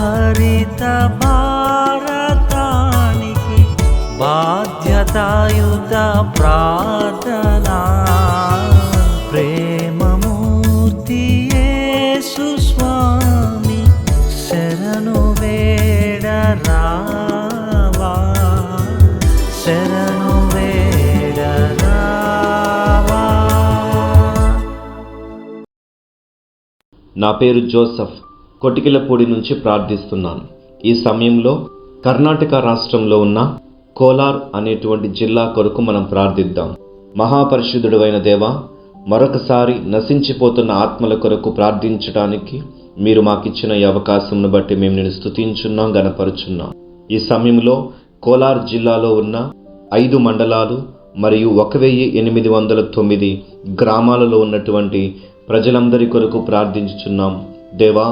హరిత భారతానికి బాధ్యతాయుత ప్రార్థనా. ప్రేమమూర్తి స్వామి శరణు వేడరా నా పేరు జోసఫ్. కొటికిలపూడి నుంచి ప్రార్థిస్తున్నాను. ఈ సమయంలో కర్ణాటక రాష్ట్రంలో ఉన్న కోలార్ అనేటువంటి జిల్లా కొరకు మనం ప్రార్థిద్దాం. మహాపరిశుద్ధుడు అయిన దేవ మరొకసారి నశించిపోతున్న ఆత్మల కొరకు ప్రార్థించడానికి మీరు మాకిచ్చిన ఈ అవకాశంను బట్టి మేము నేను స్థుతించున్నాం గనపరుచున్నాం ఈ సమయంలో కోలార్ జిల్లాలో ఉన్న ఐదు మండలాలు మరియు ఒక వెయ్యి ఎనిమిది వందల తొమ్మిది గ్రామాలలో ఉన్నటువంటి ప్రజలందరి కొరకు ప్రార్థించుచున్నాం. దేవా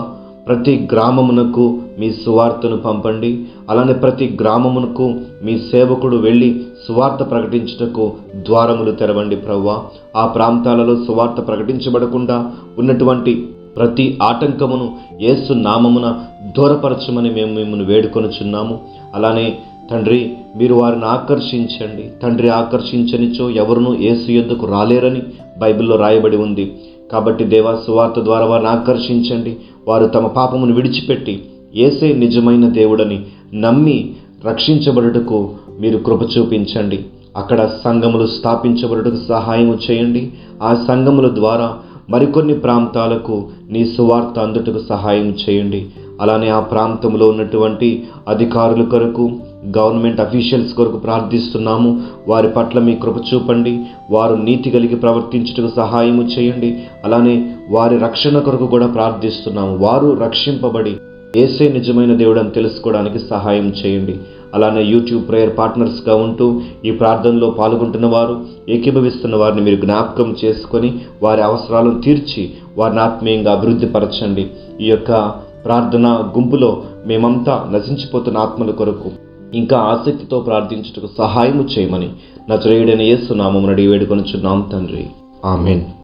ప్రతి గ్రామమునకు మీ సువార్తను పంపండి. అలానే ప్రతి గ్రామమునకు మీ సేవకుడు వెళ్ళి సువార్త ప్రకటించుటకు ద్వారములు తెరవండి ప్రవ్వా. ఆ ప్రాంతాలలో సువార్త ప్రకటించబడకుండా ఉన్నటువంటి ప్రతి ఆటంకమును యేసు నామమున దూరపరచమని మేము మిమ్మల్ని వేడుకొనుచున్నాము. అలానే తండ్రి మీరు వారిని ఆకర్షించండి. తండ్రి ఆకర్షించనిచో ఎవరునూ యేసు ఎందుకు రాలేరని బైబిల్లో రాయబడి ఉంది. కాబట్టి దేవా సువార్త ద్వారా వారిని ఆకర్షించండి. వారు తమ పాపమును విడిచిపెట్టి ఏసే నిజమైన దేవుడని నమ్మి రక్షించబడుటకు మీరు కృప చూపించండి. అక్కడ సంఘములు స్థాపించబడుటకు సహాయం చేయండి. ఆ సంఘముల ద్వారా మరికొన్ని ప్రాంతాలకు నీ సువార్త అందుటకు సహాయం చేయండి. అలానే ఆ ప్రాంతంలో ఉన్నటువంటి అధికారుల కొరకు గవర్నమెంట్ అఫీషియల్స్ కొరకు ప్రార్థిస్తున్నాము. వారి పట్ల మీ కృప చూపండి. వారు నీతి కలిగి ప్రవర్తించుటకు సహాయము చేయండి. అలానే వారి రక్షణ కొరకు కూడా ప్రార్థిస్తున్నాము. వారు రక్షింపబడి ఏసే నిజమైన దేవుడు అని తెలుసుకోవడానికి సహాయం చేయండి. అలానే యూట్యూబ్ ప్రేయర్ పార్ట్నర్స్గా ఉంటూ ఈ ప్రార్థనలో పాల్గొంటున్న వారు ఏకీభవిస్తున్న వారిని మీరు జ్ఞాపకం చేసుకొని వారి అవసరాలను తీర్చి వారిని ఆత్మీయంగా అభివృద్ధి పరచండి ఈ యొక్క ప్రార్థన గుంపులో మేమంతా నశించిపోతున్న ఆత్మల కొరకు ఇంకా ఆసక్తితో ప్రార్థించుటకు సహాయము చేయమని నచరేయుడైన యేసు నామమునడి వేడుకొనుచున్నాం తండ్రి. ఆమెన్.